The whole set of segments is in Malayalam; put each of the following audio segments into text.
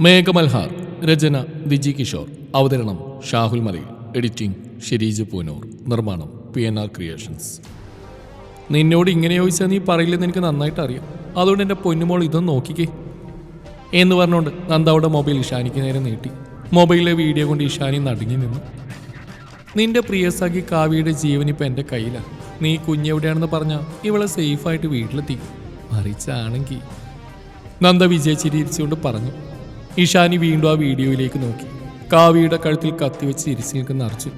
മേഘമൽഹാർ രചന വിജി കിഷോർ. അവതരണം ഷാഹുൽ മലയിൽ. എഡിറ്റിംഗ് ഷിരീജ് പൂനൂർ. നിർമ്മാണം പി എൻ ആർ ക്രിയേഷൻസ്. നിന്നോട് ഇങ്ങനെ ചോദിച്ചാൽ നീ പറയില്ലെന്ന് എനിക്ക് നന്നായിട്ട് അറിയാം. അതുകൊണ്ട് എന്റെ പൊന്നുമോൾ ഇതൊന്ന് നോക്കിക്കേ. എന്ന് പറഞ്ഞുകൊണ്ട് നന്ദ അവിടെ മൊബൈൽ ഇഷാനിക്ക് നേരെ നീട്ടി. മൊബൈലിലെ വീഡിയോ കൊണ്ട് ഇഷാനി നടുങ്ങി നിന്നു. നിന്റെ പ്രിയസഖി കാവ്യയുടെ ജീവൻ ഇപ്പം എന്റെ കയ്യിലാണ് നീ കുഞ്ഞെവിടെയാണെന്ന് പറഞ്ഞാൽ ഇവളെ സേഫായിട്ട് വീട്ടിലെത്തി. മറിച്ചാണെങ്കിൽ നന്ദ വിജയിച്ചിരിച്ചുകൊണ്ട് പറഞ്ഞു. ഇഷാനി വീണ്ടും ആ വീഡിയോയിലേക്ക് നോക്കി. കാവിയുടെ കഴുത്തിൽ കത്തിവെച്ച് ഇരിച്ചു നിൽക്കുന്ന അർജുൻ.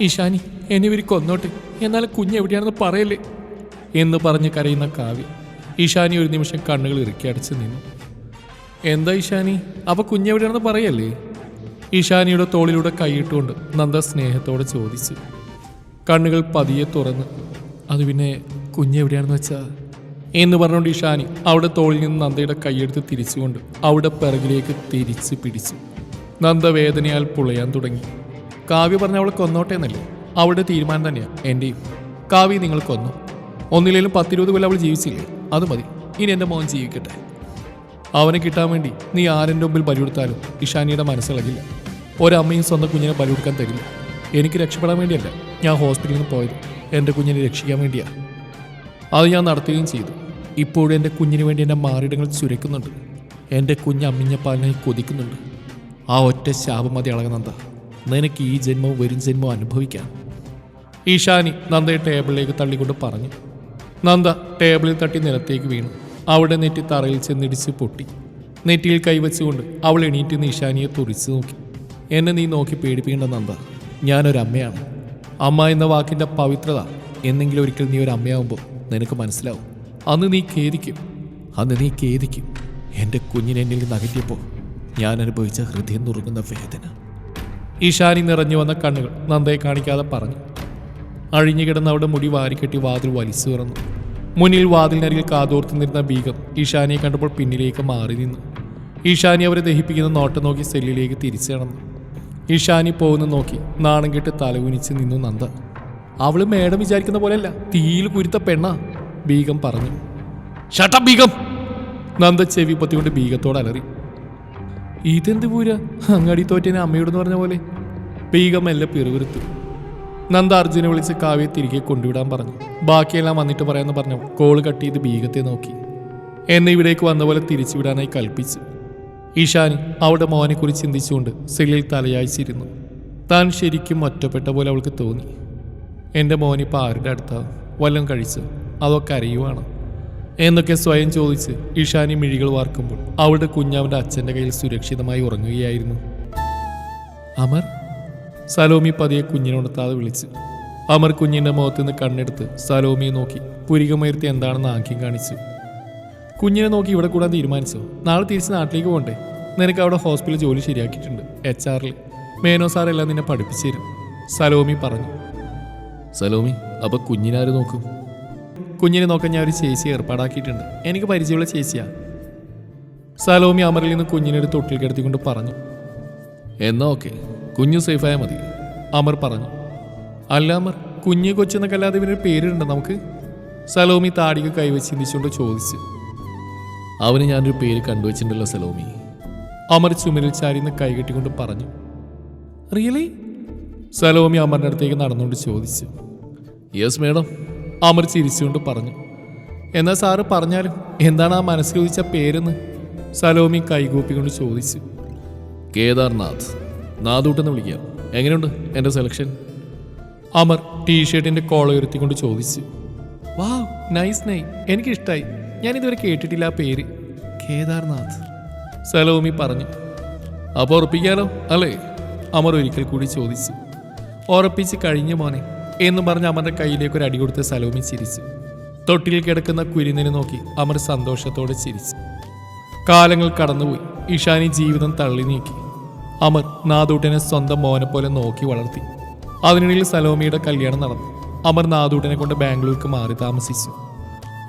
ഇഷാനി എന്നെ ഇവർ കൊന്നോട്ടെ? എന്നാൽ കുഞ്ഞ് എവിടെയാണെന്ന് പറയല്ലേ? എന്ന് പറഞ്ഞ് കരയുന്ന കാവ്യ. ഇഷാനി ഒരു നിമിഷം കണ്ണുകൾ ഇറുക്കി അടച്ച് നിന്നു. എന്താ ഇഷാനി? അപ്പൊ കുഞ്ഞെവിടെയാണെന്ന് പറയല്ലേ? ഇഷാനിയുടെ തോളിലൂടെ കൈയിട്ടുകൊണ്ട് നന്ദ സ്നേഹത്തോടെ ചോദിച്ചു. കണ്ണുകൾ പതിയെ തുറന്ന്. അത് പിന്നെ കുഞ്ഞെവിടെയാണെന്ന് വെച്ചാ? എന്ന് പറഞ്ഞുകൊണ്ട് ഇഷാനി അവിടെ തോളിൽ നിന്ന് നന്ദയുടെ കൈയെടുത്ത് തിരിച്ചുകൊണ്ട് അവിടെ പിറകിലേക്ക് തിരിച്ച് പിടിച്ചു. നന്ദ വേദനയാൽ പുളയാൻ തുടങ്ങി. കാവ്യ പറഞ്ഞ അവളെ കൊന്നോട്ടെ എന്നല്ലേ? അവളുടെ തീരുമാനം തന്നെയാണ് എന്റെയും കാവ്യ നിങ്ങൾ കൊന്നു. ഒന്നിലേലും പത്തിരുപത് കൊല്ലം അവൾ ജീവിച്ചില്ലേ? അത് മതി. ഇനി എന്റെ മോൻ ജീവിക്കട്ടെ. അവനെ കിട്ടാൻ വേണ്ടി നീ ആരെന്റെ മുമ്പിൽ ബലി കൊടുത്താലും ഇഷാനിയുടെ മനസ്സിളകില്ല. ഒരമ്മയും സ്വന്തം കുഞ്ഞിനെ ബലി കൊടുക്കാൻ തരില്ല. എനിക്ക് രക്ഷപ്പെടാൻ വേണ്ടിയല്ല ഞാൻ ഹോസ്പിറ്റലിൽ നിന്ന് പോയത്. എന്റെ കുഞ്ഞിനെ രക്ഷിക്കാൻ വേണ്ടിയാണ് അത് ഞാൻ നടത്തുകയും ചെയ്തു. ഇപ്പോഴും എന്റെ കുഞ്ഞിന് വേണ്ടി എന്റെ മാറിയിടങ്ങൾ ചുരക്കുന്നുണ്ട് എന്റെ കുഞ്ഞ് അമ്മിഞ്ഞപ്പാലിനായി കൊതിക്കുന്നുണ്ട്. ആ ഒറ്റ ശാപം മതി അളകനന്ദ. നിനക്ക് ഈ ജന്മവും വരും ജന്മവും അനുഭവിക്കാം. ഈശാനി നന്ദയെ ടേബിളിലേക്ക് തള്ളിക്കൊണ്ട് പറഞ്ഞു. നന്ദ ടേബിളിൽ തട്ടി നിലത്തേക്ക് വീണു. അവിടെ നെറ്റി തറയിൽ ചെന്നിടിച്ച് പൊട്ടി. നെറ്റിയിൽ കൈവച്ചുകൊണ്ട് അവൾ എണീറ്റ് ഈശാനിയെ തുറിച്ചു നോക്കി. എന്നെ നീ നോക്കി പേടിപ്പിക്കേണ്ട നന്ദ. ഞാനൊരമ്മയാണ് അമ്മ എന്ന വാക്കിന്റെ പവിത്രത. എന്നെങ്കിലും ഒരിക്കൽ നീ ഒരു അമ്മയാവുമ്പോൾ നിനക്ക് മനസ്സിലാവും. അന്ന് നീ ഖേദിക്കും. അന്ന് നീ ഖേദിക്കും. എന്റെ കുഞ്ഞിനെ എന്നിൽ ഞാൻ അനുഭവിച്ച ഹൃദയം നുറുങ്ങുന്ന വേദന. ഈശാനി നിറഞ്ഞു വന്ന കണ്ണുകൾ നന്ദയെ കാണിക്കാതെ പറഞ്ഞു. അഴിഞ്ഞുകിടന്ന അവിടെ മുടി വാരിക്കെട്ടി വാതിൽ വലിച്ചു തുറന്നു. മുന്നിൽ വാതിലിനരികിൽ കാതോർത്ത് നിന്ന ബീഗം ഈശാനിയെ കണ്ടപ്പോൾ പിന്നിലേക്ക് മാറി നിന്നു. ഈശാനി അവരെ ദഹിപ്പിക്കുന്ന നോട്ടം നോക്കി സെല്ലിലേക്ക് തിരിച്ചു നടന്നു. ഈശാനി പോകുന്ന നോക്കി നാണം കെട്ട് തലകുനിച്ച് നിന്നു നന്ദ. അവൾ മേഡം വിചാരിക്കുന്ന പോലെയല്ല തീയിൽ കുരുത്ത പെണ്ണ. ബീഗം പറഞ്ഞു. ഷട്ട ബീഗം. നന്ദ ചെവി പൊത്തിക്കൊണ്ട് ബീഗത്തോട് അലറി. ഇതെന്ത് പൂര? അങ്ങാടി തോറ്റേനെ അമ്മയോടെന്ന് പറഞ്ഞ പോലെ. ബീഗം എല്ലാം പിറുവിരുത്തു നന്ദ അർജുനെ വിളിച്ച് കാവ്യെ തിരികെ കൊണ്ടുവിടാൻ പറഞ്ഞു. ബാക്കിയെല്ലാം വന്നിട്ട് പറയാന്ന് പറഞ്ഞു കോൾ കട്ട് ചെയ്ത് ബീഗത്തെ നോക്കി. എന്നെ ഇവിടേക്ക് വന്ന പോലെ തിരിച്ചുവിടാനായി കൽപ്പിച്ചു. ഈശാൻ അവിടെ മോനെക്കുറിച്ച് ചിന്തിച്ചുകൊണ്ട് സെല്ലിൽ തലയായിച്ചിരുന്നു താൻ ശരിക്കും ഒറ്റപ്പെട്ട പോലെ അവൾക്ക് തോന്നി. എന്റെ മോനിപ്പോൾ ആരുടെ അടുത്താണ് വല്ലതും കഴിച്ചു? അതോ കരയുവാണ് എന്നൊക്കെ സ്വയം ചോദിച്ച് ഇഷാനി മിഴികൾ വാർക്കുമ്പോൾ അവളുടെ കുഞ്ഞവന്റെ അച്ഛന്റെ കയ്യിൽ സുരക്ഷിതമായി ഉറങ്ങുകയായിരുന്നു. അമർ സലോമി പതിയെ കുഞ്ഞിനുണർത്താതെ വിളിച്ച്. അമർ കുഞ്ഞിന്റെ മുഖത്ത് നിന്ന് കണ്ണെടുത്ത് സലോമിയെ നോക്കി പുരികമുയർത്തി എന്താണെന്ന് ആംഗ്യം കാണിച്ചു. കുഞ്ഞിനെ നോക്കി ഇവിടെ കൂടാൻ തീരുമാനിച്ചോ? നാളെ തിരിച്ച് നാട്ടിലേക്ക് പോകണ്ടേ നിനക്ക് അവിടെ ഹോസ്പിറ്റലിൽ ജോലി ശരിയാക്കിയിട്ടുണ്ട് എച്ച് ആറിൽ മേനോ സാർ എല്ലാം നിന്നെ പഠിപ്പിച്ചു തരും സലോമി പറഞ്ഞു. സലോമി അപ്പൊ കുഞ്ഞിനാര് നോക്കും? കുഞ്ഞിനെ നോക്കാൻ ഞാൻ ഒരു ചേച്ചി ഏർപ്പാടാക്കിയിട്ടുണ്ട്. എനിക്ക് പരിചയമുള്ള ചേച്ചിയാ. സലോമി അമറിൽ നിന്ന് കുഞ്ഞിനെ തൊട്ടിൽ കിടത്തിക്കൊണ്ട് പറഞ്ഞു. എന്നാ ഓക്കെ കുഞ്ഞു സേഫായാൽ മതി അമർ പറഞ്ഞു. അല്ല അമർ കുഞ്ഞു കൊച്ചെന്നൊക്കെ അല്ലാതെ ഇവനൊരു പേരുണ്ട് നമുക്ക്? സലോമി താടിക കൈവച്ച് ചിന്തിച്ചുകൊണ്ട് ചോദിച്ചു. അവന് ഞാനൊരു പേര് കണ്ടുവച്ചിട്ടുണ്ടല്ലോ സലോമി. അമർ ചുമരിൽ ചാരിന്ന് കൈകെട്ടിക്കൊണ്ട് പറഞ്ഞു. റിയലി സലോമി അമറിന്റെ അടുത്തേക്ക് നടന്നുകൊണ്ട് ചോദിച്ചു. യെസ് മേഡം അമർ ചിരിച്ചുകൊണ്ട് പറഞ്ഞു. എന്നാൽ സാറ് പറഞ്ഞാലും എന്താണ് ആ മനസ്സിൽ ചോദിച്ച പേരെന്ന്? സലോമി കൈകൂപ്പിക്കൊണ്ട് ചോദിച്ചു. കേദാർനാഥ് നാദൂട്ടെന്ന് വിളിക്കാം. എങ്ങനെയുണ്ട് എന്റെ സെലക്ഷൻ? അമർ ടീഷർട്ടിന്റെ കോള ഉയർത്തിക്കൊണ്ട് ചോദിച്ചു. വാ നൈസ് നൈ എനിക്കിഷ്ടായി. ഞാനിതുവരെ കേട്ടിട്ടില്ല ആ പേര്. കേദാർനാഥ്. സലോമി പറഞ്ഞു. അപ്പോൾ ഉറപ്പിക്കാലോ അല്ലേ? അമർ ഒരിക്കൽ കൂടി ചോദിച്ചു. ഉറപ്പിച്ച് കഴിഞ്ഞു മോനെ. എന്ന് പറഞ്ഞ് അമറിന്റെ കയ്യിലേക്ക് ഒരു അടി കൊടുത്ത് സലോമി ചിരിച്ചു. തൊട്ടിൽ കിടക്കുന്ന കുരുന്നിനെ നോക്കി അമർ സന്തോഷത്തോടെ ചിരിച്ചു. കാലങ്ങൾ കടന്നുപോയി. ഇഷാനി ജീവിതം തള്ളി നീക്കി. അമർ നാദൂട്ടനെ സ്വന്തം മോനെ പോലെ നോക്കി വളർത്തി. അതിനിടയിൽ സലോമിയുടെ കല്യാണം നടന്നു. അമർ നാദൂട്ടനെ കൊണ്ട് ബാംഗ്ലൂർക്ക് മാറി താമസിച്ചു.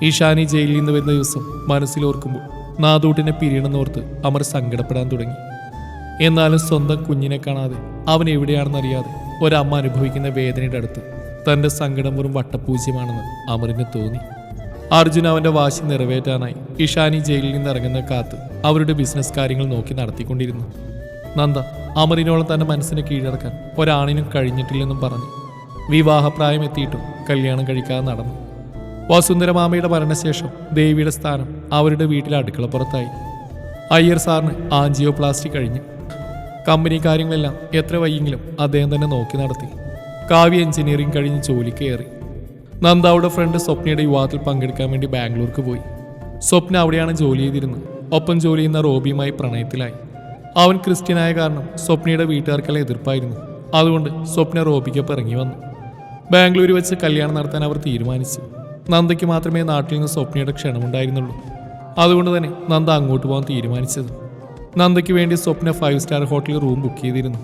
ഇഷാനി ജയിലിൽ നിന്ന് വരുന്ന ദിവസം മനസ്സിലോർക്കുമ്പോൾ നാദൂട്ടിനെ പിരിയണമെന്നോർത്ത് അമർ സങ്കടപ്പെടാൻ തുടങ്ങി. എന്നാലും സ്വന്തം കുഞ്ഞിനെ കാണാതെ അവൻ എവിടെയാണെന്നറിയാതെ ഒരമ്മ അനുഭവിക്കുന്ന വേദനയുടെ അടുത്ത് തന്റെ സങ്കടം വെറും വട്ടപ്പൂജ്യമാണെന്ന് അമറിന് തോന്നി. അർജുൻ അവന്റെ വാശി നിറവേറ്റാനായി ഇഷാനി ജയിലിൽ നിന്ന് ഇറങ്ങുന്ന കാത്ത് അവരുടെ ബിസിനസ് കാര്യങ്ങൾ നോക്കി നടത്തിക്കൊണ്ടിരുന്നു. നന്ദ അമറിനോളം തന്റെ മനസ്സിനെ കീഴടക്കാൻ ഒരാണിനും കഴിഞ്ഞിട്ടില്ലെന്നും പറഞ്ഞു വിവാഹപ്രായം എത്തിയിട്ടും കല്യാണം കഴിക്കാതെ നടന്നു. വസുന്ധരമാമയുടെ മരണശേഷം ദേവിയുടെ സ്ഥാനം അവരുടെ വീട്ടിലെ അടുക്കളപ്പുറത്തായി. അയ്യർ സാറിന് ആൻജിയോപ്ലാസ്റ്റി കഴിഞ്ഞു. കമ്പനി കാര്യങ്ങളെല്ലാം എത്ര വയ്യെങ്കിലും അദ്ദേഹം തന്നെ നോക്കി നടത്തി. കാവ്യ എഞ്ചിനീയറിംഗ് കഴിഞ്ഞ് ജോലിക്ക് കയറി. നന്ദ അവിടെ ഫ്രണ്ട് സ്വപ്നയുടെ യുവാത്തിൽ പങ്കെടുക്കാൻ വേണ്ടി ബാംഗ്ലൂർക്ക് പോയി. സ്വപ്ന അവിടെയാണ് ജോലി ചെയ്തിരുന്നത്. ഒപ്പം ജോലി ചെയ്യുന്ന റോബിയുമായി പ്രണയത്തിലായി. അവൻ ക്രിസ്ത്യനായ കാരണം സ്വപ്നയുടെ വീട്ടുകാർക്കെല്ലാം എതിർപ്പായിരുന്നു. അതുകൊണ്ട് സ്വപ്ന റോബിക്കൊപ്പം ഇറങ്ങി വന്നു. ബാംഗ്ലൂർ വെച്ച് കല്യാണം നടത്താൻ അവർ തീരുമാനിച്ചു. നന്ദയ്ക്ക് മാത്രമേ നാട്ടിൽ നിന്ന് സ്വപ്നയുടെ ക്ഷണമുണ്ടായിരുന്നുള്ളൂ അതുകൊണ്ട് തന്നെ നന്ദ അങ്ങോട്ട് പോകാൻ തീരുമാനിച്ചത്. നന്ദയ്ക്ക് വേണ്ടി സ്വപ്ന ഫൈവ് സ്റ്റാർ ഹോട്ടലിൽ റൂം ബുക്ക് ചെയ്തിരുന്നു.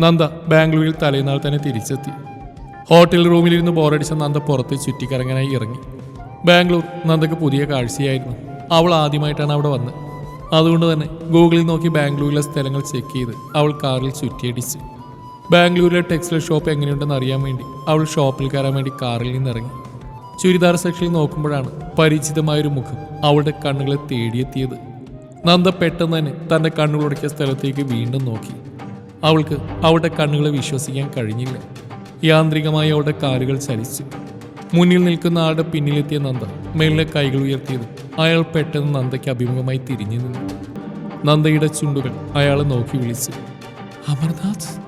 നന്ദ ബാംഗ്ലൂരിൽ തലേനാൾ തന്നെ തിരിച്ചെത്തി. ഹോട്ടൽ റൂമിലിരുന്ന് ബോറടിച്ച നന്ദ പുറത്ത് ചുറ്റിക്കറങ്ങാനായി ഇറങ്ങി. ബാംഗ്ലൂർ നന്ദയ്ക്ക് പുതിയ കാഴ്ചയായിരുന്നു. അവൾ ആദ്യമായിട്ടാണ് അവിടെ വന്നത്. അതുകൊണ്ട് തന്നെ ഗൂഗിളിൽ നോക്കി ബാംഗ്ലൂരിലെ സ്ഥലങ്ങൾ ചെക്ക് ചെയ്ത് അവൾ കാറിൽ ചുറ്റിയടിച്ച്. ബാംഗ്ലൂരിലെ ടെക്സ്റ്റൈൽ ഷോപ്പ് എങ്ങനെയുണ്ടെന്ന് അറിയാൻ വേണ്ടി അവൾ ഷോപ്പിൽ കയറാൻ വേണ്ടി കാറിൽ നിന്നിറങ്ങി. ചുരിദാർ സെക്ഷനിൽ നോക്കുമ്പോഴാണ് പരിചിതമായൊരു മുഖം അവളുടെ കണ്ണുകളെ തേടിയെത്തിയത്. നന്ദ പെട്ടെന്ന് തന്നെ തന്റെ കണ്ണുകളുടക്കിയ സ്ഥലത്തേക്ക് വീണ്ടും നോക്കി. അവൾക്ക് അവളുടെ കണ്ണുകളെ വിശ്വസിക്കാൻ കഴിഞ്ഞില്ല. യാന്ത്രികമായി അവളുടെ കാലുകൾ ചലിച്ചു. മുന്നിൽ നിൽക്കുന്ന ആളുടെ പിന്നിലെത്തിയ നന്ദ മേളിലെ കൈകൾ ഉയർത്തിയത് അയാൾ പെട്ടെന്ന് നന്ദയ്ക്ക് അഭിമുഖമായി തിരിഞ്ഞു നിന്നു. നന്ദയുടെ ചുണ്ടുകൾ അയാളെ നോക്കി വിളിച്ചു. അമർനാഥ്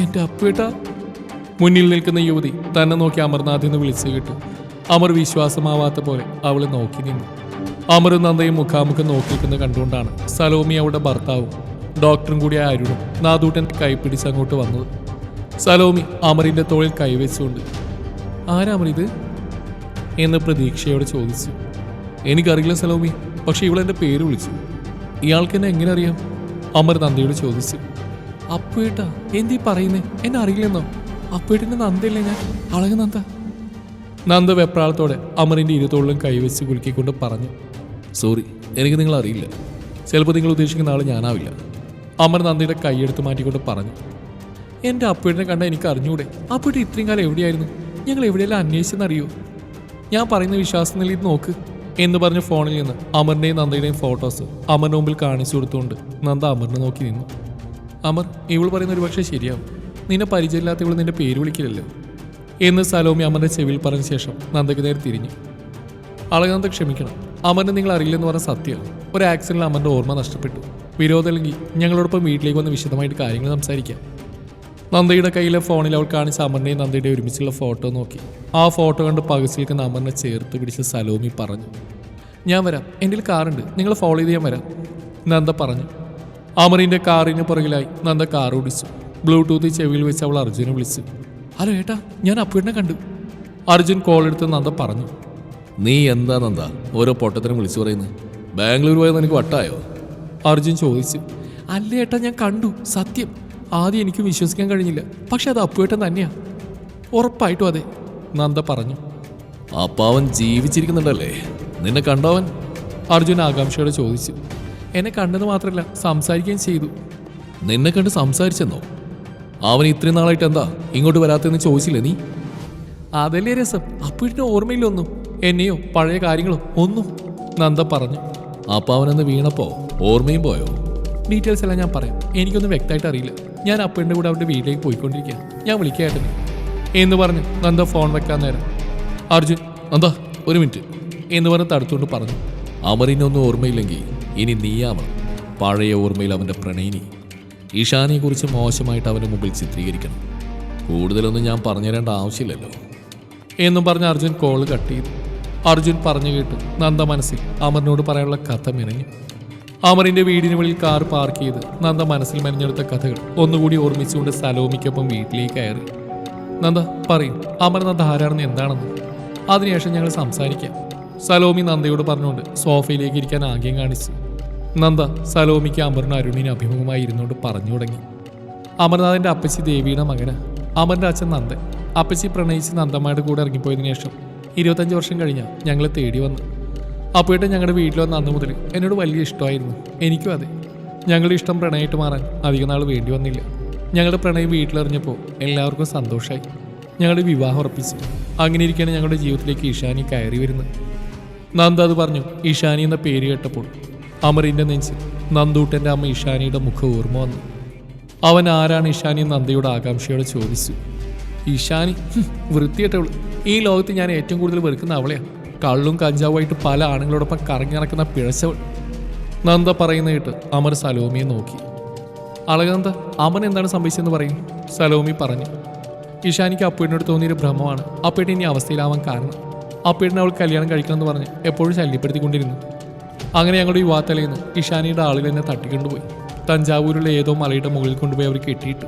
എന്റെ അപ്പേട്ട. മുന്നിൽ നിൽക്കുന്ന യുവതി തന്നെ നോക്കി അമർനാഥ് എന്ന് വിളിച്ചു കേട്ടു. അമർ വിശ്വാസമാവാത്ത പോലെ അവളെ നോക്കി നിന്നു. അമർ നന്ദയും മുഖാമുഖം നോക്കിയിരിക്കുന്നത് കണ്ടുകൊണ്ടാണ് സലോമി അവളുടെ ഭർത്താവും ഡോക്ടറും കൂടിയായ അരുണും നാദൂട്ടൻ കൈപ്പിടിച്ച് അങ്ങോട്ട് വന്നത്. സലോമി അമറിന്റെ തോളിൽ കൈവച്ചുകൊണ്ട് ആരാമർ ഇത്? എന്ന് പ്രതീക്ഷയോടെ ചോദിച്ചു. എനിക്കറിയില്ല സലോമി പക്ഷെ ഇവളെന്റെ പേര് വിളിച്ചു. ഇയാൾക്ക് എന്നെ എങ്ങനെ അറിയാം? അമർ നന്ദിയോട് ചോദിച്ചു. അപ്പുവേട്ടാ എന്തീ പറയുന്നേ? എന്നെ അറിയില്ലെന്നോ? അപ്പേട്ടിന്റെ നന്ദയല്ലേ ഞാൻ? അളക നന്ദ വെപ്രാളത്തോടെ അമറിന്റെ ഇരുത്തോളിലും കൈവച്ച് കുലുക്കിക്കൊണ്ട് പറഞ്ഞു സോറി എനിക്ക് നിങ്ങൾ അറിയില്ല. ചിലപ്പോൾ നിങ്ങൾ ഉദ്ദേശിക്കുന്ന ആൾ ഞാനാവില്ല. അമർ നന്ദയുടെ കൈയെടുത്ത് മാറ്റിക്കൊണ്ട് പറഞ്ഞു എന്റെ അപ്പേട്ടിനെ കണ്ട എനിക്ക് അറിഞ്ഞൂടെ? അപ്പേട്ട് ഇത്രയും കാലം എവിടെയായിരുന്നു? ഞങ്ങൾ എവിടെയെല്ലാം അന്വേഷിച്ചെന്നറിയോ? ഞാൻ പറയുന്ന വിശ്വാസം ഇത് നോക്ക് എന്ന് പറഞ്ഞ് ഫോണിൽ നിന്ന് അമറിന്റെയും നന്ദയുടെയും ഫോട്ടോസ് അമറിന് മുമ്പിൽ കാണിച്ചു കൊടുത്തുകൊണ്ട് നന്ദ അമറിനെ നോക്കി നിന്നു. അമർ ഇവൾ പറയുന്ന ഒരു പക്ഷേ ശരിയാവും. നിന്നെ പരിചയമില്ലാത്ത ഇവൾ നിന്റെ പേര് വിളിക്കില്ലല്ലോ. എന്ന് സലോമി അമറിന്റെ ചെവിയിൽ പറഞ്ഞ ശേഷം നന്ദയ്ക്ക് നേരെ തിരിഞ്ഞു. അളകനന്ദ ക്ഷമിക്കണം. അമറിനെ നിങ്ങൾ അറിയില്ലെന്ന് പറഞ്ഞ സത്യം. ഒരു ആക്സിഡന്റിൽ അമറിന്റെ ഓർമ്മ നഷ്ടപ്പെട്ടു. വിരോധമില്ലെങ്കിൽ ഞങ്ങളോടൊപ്പം വീട്ടിലേക്ക് വന്ന് വിശദമായിട്ട് കാര്യങ്ങൾ സംസാരിക്കാം. നന്ദയുടെ കയ്യിലെ ഫോണിൽ അവൾ കാണിച്ച അമറിനെയും നന്ദയുടെ ഒരുമിച്ചുള്ള ഫോട്ടോ നോക്കി. ആ ഫോട്ടോ കണ്ട് പകസിലേക്ക് അമറിനെ ചേർത്ത് പിടിച്ച് സലോമി പറഞ്ഞു. ഞാൻ വരാം. എന്റെ കാറുണ്ട്. നിങ്ങൾ ഫോളോ ചെയ്ത് ഞാൻ വരാം. നന്ദ പറഞ്ഞു. അമറിന്റെ കാറിന് പുറകിലായി നന്ദ കാർ ഓടിച്ചു. ബ്ലൂടൂത്ത് ചെവിയിൽ വെച്ച് അവൾ അർജുനെ വിളിച്ചു. ഹലോ ഏട്ടാ ഞാൻ അപ്പുവിനെ കണ്ടു. അർജുൻ കോൾ എടുത്ത് നന്ദ പറഞ്ഞു. നീ എന്താ നന്ദ ഓരോ പൊട്ടത്തിനും വിളിച്ചു പറയുന്നത് ബാംഗ്ലൂർ പോയത് നിനക്ക് വട്ടായോ? അർജുൻ ചോദിച്ചു. അല്ല ഏട്ടാ ഞാൻ കണ്ടു സത്യം. ആദ്യം എനിക്ക് വിശ്വസിക്കാൻ കഴിഞ്ഞില്ല പക്ഷെ അത് അപ്പുവേട്ടൻ തന്നെയാ. ഉറപ്പായിട്ടും അതെ നന്ദ പറഞ്ഞു. അപ്പാവൻ ജീവിച്ചിരിക്കുന്നുണ്ടല്ലേ? നിന്നെ കണ്ടോവൻ? അർജുൻ ആകാംക്ഷയോടെ ചോദിച്ചു. എന്നെ കണ്ടെന്ന് മാത്രമല്ല സംസാരിക്കുകയും ചെയ്തു. നിന്നെ കണ്ട് സംസാരിച്ചെന്നോ? അവൻ ഇത്രയും നാളായിട്ട് എന്താ ഇങ്ങോട്ട് വരാത്തെന്ന് ചോദിച്ചില്ലേ നീ? അതല്ലേ രസം. അപ്പോഴിന് ഓർമ്മയില്ലൊന്നും എന്നെയോ പഴയ കാര്യങ്ങളോ ഒന്നും? നന്ദ പറഞ്ഞു. അപ്പൊ അവനൊന്ന് വീണപ്പോ ഓർമ്മയും പോയോ? ഡീറ്റെയിൽസ് എല്ലാം ഞാൻ പറയാം. എനിക്കൊന്നും വ്യക്തമായിട്ട് അറിയില്ല. ഞാൻ അപ്പന്റെ കൂടെ അവരുടെ വീട്ടിലേക്ക് പോയിക്കൊണ്ടിരിക്കുകയാണ്. ഞാൻ വിളിക്കായിരുന്നു. എന്ന് പറഞ്ഞ് നന്ദ ഫോൺ വെക്കാൻ നേരം. അർജുൻ നന്ദ ഒരു മിനിറ്റ്. എന്ന് പറഞ്ഞ് തടുത്തുകൊണ്ട് പറഞ്ഞു. അമറിനൊന്നും ഓർമ്മയില്ലെങ്കിൽ ഇനി നീയാവണം. പഴയ ഓർമ്മയിൽ അവന്റെ പ്രണയിനി ഈശാനെക്കുറിച്ച് മോശമായിട്ട് അവന് മുമ്പിൽ ചിത്രീകരിക്കണം. കൂടുതലൊന്നും ഞാൻ പറഞ്ഞുതരേണ്ട ആവശ്യമില്ലല്ലോ. എന്നും പറഞ്ഞ് അർജുൻ കോൾ കട്ട് ചെയ്തു. അർജുൻ പറഞ്ഞു കേട്ടു നന്ദ മനസ്സിൽ അമറിനോട് പറയാനുള്ള കഥ മെനഞ്ഞു. അമറിന്റെ വീടിന് വെളിയിൽ കാർ പാർക്ക് ചെയ്ത് നന്ദ മനസ്സിൽ മെനഞ്ഞെടുത്ത കഥകൾ ഒന്നുകൂടി ഓർമ്മിച്ചുകൊണ്ട് സലോമിക്കൊപ്പം വീട്ടിലേക്ക് കയറി. നന്ദ പറയും അമർ നന്ദ ആരാണെന്ന് എന്താണെന്ന്. അതിനുശേഷം ഞങ്ങൾ സംസാരിക്കാം. സലോമി നന്ദയോട് പറഞ്ഞുകൊണ്ട് സോഫയിലേക്ക് ഇരിക്കാൻ ആംഗ്യം കാണിച്ചു. നന്ദ സലോമിക്ക് അമറിന് അരുണിന് അഭിമുഖമായി ഇരുന്നുകൊണ്ട് പറഞ്ഞു തുടങ്ങി. അമർനാഥിന്റെ അപ്പച്ചി ദേവിയുടെ മകന് അമരന്റെ അച്ഛൻ നന്ദൻ. അപ്പച്ചി പ്രണയിച്ച് നന്ദമ്മയുടെ കൂടെ ഇറങ്ങിപ്പോയതിനു ശേഷം ഇരുപത്തഞ്ച് വർഷം കഴിഞ്ഞാൽ ഞങ്ങളെ തേടി വന്നു. അപ്പോയിട്ട് ഞങ്ങളുടെ വീട്ടിൽ വന്ന അന്ന് മുതൽ എന്നോട് വലിയ ഇഷ്ടമായിരുന്നു. എനിക്കും അതെ. ഞങ്ങളുടെ ഇഷ്ടം പ്രണയമായിട്ട് മാറാൻ അധികം നാൾ വേണ്ടി വന്നില്ല. ഞങ്ങളുടെ പ്രണയം വീട്ടിലെറിഞ്ഞപ്പോൾ എല്ലാവർക്കും സന്തോഷമായി ഞങ്ങളുടെ വിവാഹം ഉറപ്പിച്ചു. അങ്ങനെ ഇരിക്കുകയാണ് ഞങ്ങളുടെ ജീവിതത്തിലേക്ക് ഈശാനി കയറി വരുന്നത്. നന്ദ അത് പറഞ്ഞു ഈശാനി എന്ന പേര് കേട്ടപ്പോൾ അമറിന്റെ നെഞ്ചിൽ നന്ദൂട്ടന്റെ അമ്മ ഇഷാനിയുടെ മുഖം ഓർമ്മ വന്നു. അവൻ ആരാണ് ഇഷാനി നന്ദയുടെ ആകാംക്ഷയോടെ ചോദിച്ചു. ഇഷാനി ഹും, ഈ ലോകത്ത് ഞാൻ ഏറ്റവും കൂടുതൽ വെറുക്കുന്ന അവളെയാണ് കള്ളും കഞ്ചാവുമായിട്ട് പല ആണുങ്ങളോടൊപ്പം കറങ്ങി നടക്കുന്ന പിഴച്ചവൾ. നന്ദ പറയുന്ന കേട്ട് അമർ സലോമിയെ നോക്കി. അളകനന്ദ അമൻ എന്താണ് സംഭവിച്ചതെന്ന് പറയും. സലോമി പറഞ്ഞു. ഇഷാനിക്ക് അപ്പേടിനോട് തോന്നിയൊരു ഭ്രമമാണ്. അപ്പേട്ട് ഇനി അവസ്ഥയിലാവാൻ കാരണം. അപ്പേടിനെ അവൾ കല്യാണം കഴിക്കണമെന്ന് പറഞ്ഞ് എപ്പോഴും ശല്യപ്പെടുത്തിക്കൊണ്ടിരുന്നു. അങ്ങനെ ഞങ്ങളുടെ യുവാത്തലയിൽ നിന്ന് ഇഷാനിയുടെ ആളുകൾ എന്നെ തട്ടിക്കൊണ്ടുപോയി. തഞ്ചാവൂരിലെ ഏതോ മലയുടെ മുകളിൽ കൊണ്ടുപോയി അവർ കെട്ടിയിട്ടു.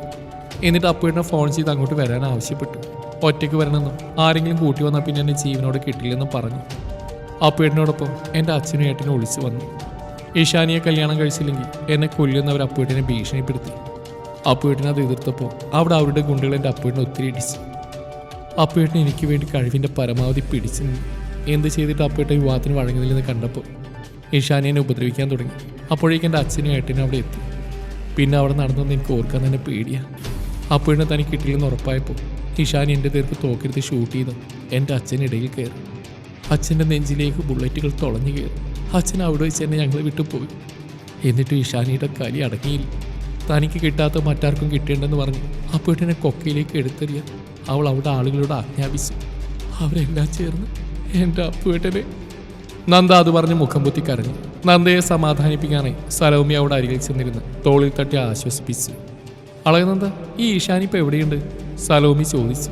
എന്നിട്ട് അപ്പേടിനെ ഫോൺ ചെയ്ത് അങ്ങോട്ട് വരാൻ ആവശ്യപ്പെട്ടു. ഒറ്റയ്ക്ക് വരണമെന്നും ആരെങ്കിലും കൂട്ടി വന്നാൽ പിന്നെ എന്നെ ജീവനോട് കിട്ടില്ലെന്നും പറഞ്ഞു. അപ്പേടിനോടൊപ്പം എന്റെ അച്ഛനും ഏട്ടനും ഒളിച്ചു വന്നു. ഇഷാനിയെ കല്യാണം കഴിച്ചില്ലെങ്കിൽ എന്നെ കൊല്ലുന്നവർ അപ്പേട്ടിനെ ഭീഷണിപ്പെടുത്തി. അപ്പേട്ടിനെ അത് എതിർത്തപ്പോൾ അവിടെ അവരുടെ ഗുണ്ടുകൾ എന്റെ അപ്പേട്ടിനെ ഒത്തിരി ഇടിച്ചു. അപ്പേട്ടിന് എനിക്ക് വേണ്ടി കഴിവിന്റെ പരമാവധി പിടിച്ചു എന്ത് ചെയ്തിട്ട് അപ്പുവേട്ടൻ വിവാഹത്തിന് വഴങ്ങുന്നില്ലെന്ന് കണ്ടപ്പോൾ ഇഷാനിയെ ഉപദ്രവിക്കാൻ തുടങ്ങി. അപ്പോഴേക്കും എന്റെ അച്ഛനും ഏട്ടനും അവിടെ എത്തി. പിന്നെ അവിടെ നടന്നൊന്ന് എനിക്ക് ഓർക്കാൻ തന്നെ പേടിയാണ് അപ്പുവേട്ടിനെ തനിക്ക് കിട്ടില്ലെന്ന് ഉറപ്പായപ്പോൾ ഇഷാനി എന്റെ തീർക്ക് തോക്കെടുത്ത് ഷൂട്ട് ചെയ്ത് എന്റെ അച്ഛനിടയിൽ കയറി. അച്ഛന്റെ നെഞ്ചിലേക്ക് ബുള്ളറ്റുകൾ തുളഞ്ഞു കയറി. അച്ഛൻ അവിടെ വെച്ച് തന്നെ ഞങ്ങൾ വിട്ടുപോയി എന്നിട്ട് ഇഷാനിയുടെ കലി അടങ്ങിയില്ല. തനിക്ക് കിട്ടാത്ത മറ്റാർക്കും കിട്ടേണ്ടെന്ന് പറഞ്ഞ് അപ്പോഴെന്നെ കൊക്കയിലേക്ക് എടുത്തെറിയാൻ അവൾ അവിടെ ആളുകളോട് ആജ്ഞാപിച്ചു. അവരെല്ലാം ചേർന്ന് എന്റെ അപ്പുവേട്ടനെ നന്ദ അത് പറഞ്ഞ് മുഖം പൊത്തി കരഞ്ഞു. നന്ദയെ സമാധാനിപ്പിക്കാനായി സലോമി അവിടെ അരികിൽ ചെന്നിരുന്ന്. തോളിൽ തട്ടി ആശ്വസിപ്പിച്ചു. അളകനന്ദ ഈ ഈശാനിപ്പം എവിടെയുണ്ട്? സലോമി ചോദിച്ചു.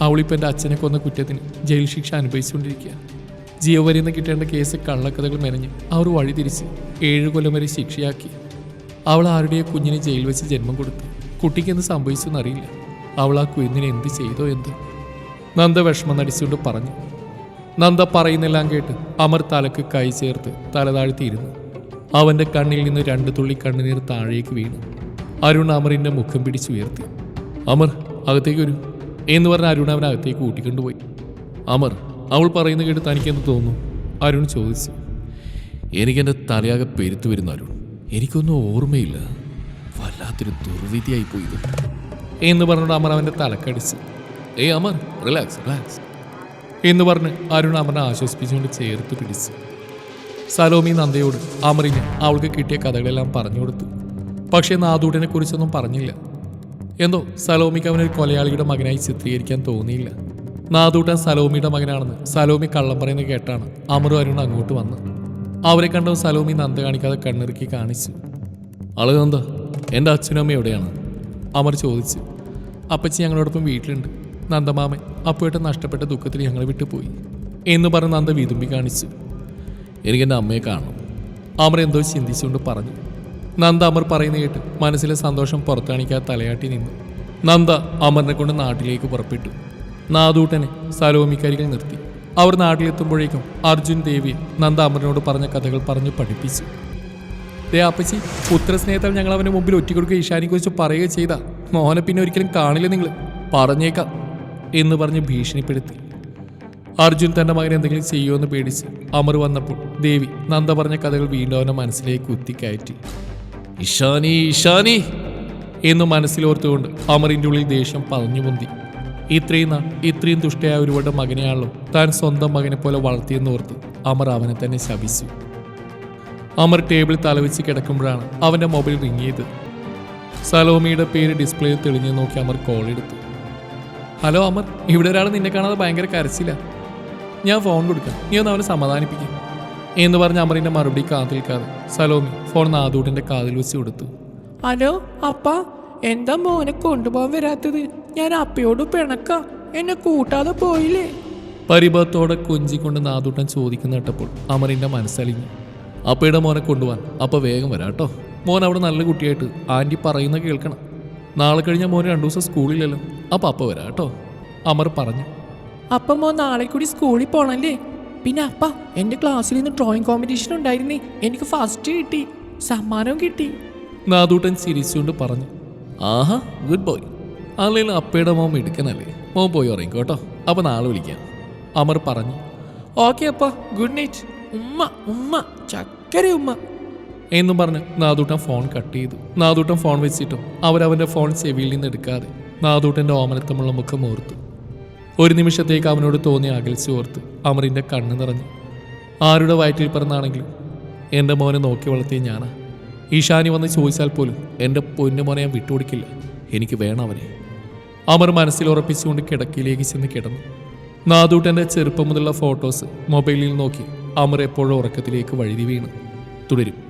അവളിപ്പോൾ എന്റെ അച്ഛനെ കൊന്ന കുറ്റത്തിന് ജയിൽ ശിക്ഷ അനുഭവിച്ചുകൊണ്ടിരിക്കുക ജീവവരിൽ നിന്ന് കിട്ടേണ്ട കേസ് കള്ളക്കഥകൾ മെനഞ്ഞ് അവർ വഴിതിരിച്ച് ഏഴ് കൊല്ലം വരെ ശിക്ഷയാക്കി. അവൾ ആരുടെയോ കുഞ്ഞിനെ ജയിൽ വെച്ച് ജന്മം കൊടുത്തു. കുട്ടിക്ക് എന്ത് സംഭവിച്ചെന്നറിയില്ല അവൾ ആ കുഞ്ഞിനെ എന്ത് ചെയ്തോ എന്ത്. നന്ദ വിഷമം നടിച്ചുകൊണ്ട് പറഞ്ഞു. നന്ദ പറയുന്നെല്ലാം കേട്ട് അമർ തലക്ക് കൈ ചേർത്ത് തല താഴ്ത്തിയിരുന്നു അവന്റെ കണ്ണിൽ നിന്ന് രണ്ട് തുള്ളി കണ്ണുനീർ താഴേക്ക് വീണു. അരുൺ അമറിന്റെ മുഖം പിടിച്ചുയർത്തി അമർ അകത്തേക്ക് വരൂ എന്ന് പറഞ്ഞ അരുൺ അവൻ അകത്തേക്ക് കൂട്ടിക്കൊണ്ടുപോയി അമർ അവൾ പറയുന്നത് കേട്ട് തനിക്കെന്ത് തോന്നുന്നു? അരുൺ ചോദിച്ചു. എനിക്കെന്റെ തലയാകെ പെരുത്തു വരുന്നു അരുൺ. എനിക്കൊന്നും ഓർമ്മയില്ല. വല്ലാത്തൊരു ദുർവിധിയായി പോയി എന്ന് പറഞ്ഞുകൊണ്ട് അമർ അവന്റെ തലക്കടിച്ചു. ഏയ് അമർ റിലാക്സ് റിലാക്സ്. എന്ന് പറഞ്ഞ് അരുൺ അമറിനെ ആശ്വസിപ്പിച്ചുകൊണ്ട് ചേർത്ത് പിടിച്ചു. സലോമി നന്ദയോട് അമറിന് അവൾക്ക് കിട്ടിയ കഥകളെല്ലാം പറഞ്ഞു കൊടുത്തു. പക്ഷേ നാദൂട്ടിനെ കുറിച്ചൊന്നും പറഞ്ഞില്ല. എന്തോ സലോമിക്ക് അവനൊരു കൊലയാളിയുടെ മകനായി ചിത്രീകരിക്കാൻ തോന്നിയില്ല. നാദൂട്ടൻ സലോമിയുടെ മകനാണെന്ന് സലോമി കള്ളം പറയുന്ന കേട്ടാണ് അമറും അരുൺ അങ്ങോട്ട് വന്ന്. അവരെ കണ്ടോ സലോമി നന്ദ കാണിക്കാതെ കണ്ണിറുക്കി കാണിച്ചു. അളു നന്ദ എന്റെ അച്ഛനും അമ്മയും എവിടെയാണ്? അമർ ചോദിച്ചു. അപ്പച്ചി ഞങ്ങളോടൊപ്പം വീട്ടിലുണ്ട്. നന്ദമാമൻ അപ്പുവേട്ടൻ നഷ്ടപ്പെട്ട ദുഃഖത്തിൽ ഞങ്ങളെ വിട്ടുപോയി എന്ന് പറഞ്ഞ് നന്ദ വിതുമ്പി കാണിച്ചു. എനിക്ക് എന്റെ അമ്മയെ കാണണം. അമർ എന്തോ ചിന്തിച്ചുകൊണ്ട് പറഞ്ഞു. നന്ദ അമർ പറയുന്ന കേട്ട് മനസ്സിലെ സന്തോഷം പുറത്താണിക്കാതെ തലയാട്ടി നിന്നു. നന്ദ അമറിനെ കൊണ്ട് നാട്ടിലേക്ക് പുറപ്പെട്ടു. നാദൂട്ടനെ സലോമിക്കരികൾ നിർത്തി. അവർ നാട്ടിലെത്തുമ്പോഴേക്കും അർജുൻ ദേവി നന്ദ അമറിനോട് പറഞ്ഞ കഥകൾ പറഞ്ഞ് പഠിപ്പിച്ചു. ദേ അപ്പച്ചി പുത്രസ്നേഹത്താൽ ഞങ്ങൾ അവന്റെ മുമ്പിൽ ഒറ്റ ഈശാനെ കുറിച്ച് പറയുക ചെയ്ത. മോനെ പിന്നെ ഒരിക്കലും കാണില്ല നിങ്ങൾ പറഞ്ഞേക്കാം. എന്ന് പറഞ്ഞ് ഭീഷണിപ്പെടുത്തി. അർജുൻ തന്റെ മകൻ എന്തെങ്കിലും ചെയ്യുമെന്ന് പേടിച്ച് അമർ വന്നപ്പോൾ ദേവി നന്ദ പറഞ്ഞ കഥകൾ വീണ്ടും അവനെ മനസ്സിലേക്ക് കുത്തിക്കയറ്റി. ഇഷാനി ഇഷാനി! എന്ന് മനസ്സിലോർത്തുകൊണ്ട് അമറിന്റെ ഉള്ളിൽ ദേഷ്യം പറഞ്ഞു പൊന്തി. ഇത്രയും നാൾ ഇത്രയും ദുഷ്ടയായ ഒരുവരുടെ മകനെയാണല്ലോ താൻ സ്വന്തം മകനെ പോലെ വളർത്തിയെന്നോർത്ത് അമർ അവനെ തന്നെ ശപിച്ചു. അമർ ടേബിൾ തലവെച്ച് കിടക്കുമ്പോഴാണ് അവന്റെ മൊബൈൽ റിങ് ചെയ്ത് സലോമിയുടെ പേര് ഡിസ്പ്ലേയിൽ തെളിഞ്ഞു നോക്കി അമർ കോൾ എടുത്തു. ഹലോ അമർ ഇവിടെ ഒരാൾ നിന്നെ കാണാതെ ഭയങ്കര കരച്ചില്ല ഞാൻ ഫോൺ കൊടുക്കാം. നീ ഒന്ന് അവനെ സമാധാനിപ്പിക്കും. എന്ന് പറഞ്ഞ അമറിന്റെ മറുപടി കാതിൽക്കാതെ സലോമി ഫോൺ നാദൂടിന്റെ കാതിൽ വെച്ച് കൊടുത്തു. ഹലോ അപ്പ എന്താ മോനെ കൊണ്ടുപോകാൻ വരാത്തത്? ഞാൻ അപ്പയോട് പിണക്ക. എന്നെ കൂട്ടാതെ പോയില്ലേ? പരിഭവത്തോടെ കൊഞ്ചിക്കൊണ്ട് നാദൂട്ടൻ ചോദിക്കുന്ന കേട്ടപ്പോൾ അമറിന്റെ മനസ്സലിഞ്ഞു. അപ്പയുടെ മോനെ കൊണ്ടുപോകാൻ അപ്പ വേഗം വരാട്ടോ. മോൻ അവിടെ നല്ല കുട്ടിയായിട്ട് ആന്റി പറയുന്ന കേൾക്കണം. നാളെ കഴിഞ്ഞ മോൻ രണ്ടു ദിവസം സ്കൂളിലല്ലോ അപ്പൊ അപ്പ കേട്ടോ. അമർ പറഞ്ഞു. അപ്പം മോൻ നാളെ കൂടി സ്കൂളിൽ പോണല്ലേ? പിന്നെ അപ്പ എന്റെ ക്ലാസ്സിൽ നിന്ന് ഡ്രോയിങ് കോമ്പറ്റീഷൻ ഉണ്ടായിരുന്നേ. എനിക്ക് ഫസ്റ്റ് കിട്ടി. സമ്മാനവും കിട്ടി. നാദൂട്ടൻ ചിരിച്ചുകൊണ്ട് പറഞ്ഞു. ആഹാ ഗുഡ് ബോയ് അല്ലെങ്കിൽ അപ്പയുടെ മോൻ എടുക്കണല്ലേ മോൻ പോയി ഉറങ്ങിക്കോട്ടോ അപ്പൊ നാളെ വിളിക്കാം. അമർ പറഞ്ഞു. ഓക്കെ അപ്പ ഗുഡ് നൈറ്റ് ഉമ്മ ഉമ്മ ചക്കര ഉമ്മ. എന്നും പറഞ്ഞ് നാദൂട്ടൻ ഫോൺ കട്ട് ചെയ്തു. നാദൂട്ടൻ ഫോൺ വെച്ചിട്ടും അവരവന്റെ ഫോൺ ചെവിയിൽ നിന്ന് എടുക്കാതെ നാദൂട്ടന്റെ ഓമനത്തമുള്ള മുഖം ഓർത്തു. ഒരു നിമിഷത്തേക്ക് അവനോട് തോന്നി അകൽച്ചു ഓർത്ത് അമറിന്റെ കണ്ണ് നിറഞ്ഞു. ആരുടെ വയറ്റിൽ പിറന്നാണെങ്കിലും എന്റെ മോനെ നോക്കി വളർത്തിയ ഞാനാ. ഈശാനി വന്ന് ചോദിച്ചാൽ പോലും എന്റെ പൊന്നു മോനെ ഞാൻ വിട്ടുകൊടുക്കില്ല. എനിക്ക് വേണം അവനെ. അമർ മനസ്സിൽ ഉറപ്പിച്ചുകൊണ്ട് കിടക്കയിലേക്ക് ചെന്ന് കിടന്നു. നാദൂട്ടന്റെ ചെറുപ്പം മുതലുള്ള ഫോട്ടോസ് മൊബൈലിൽ നോക്കി അമർ എപ്പോഴും ഉറക്കത്തിലേക്ക് വഴുതി വീണു. തുടരും.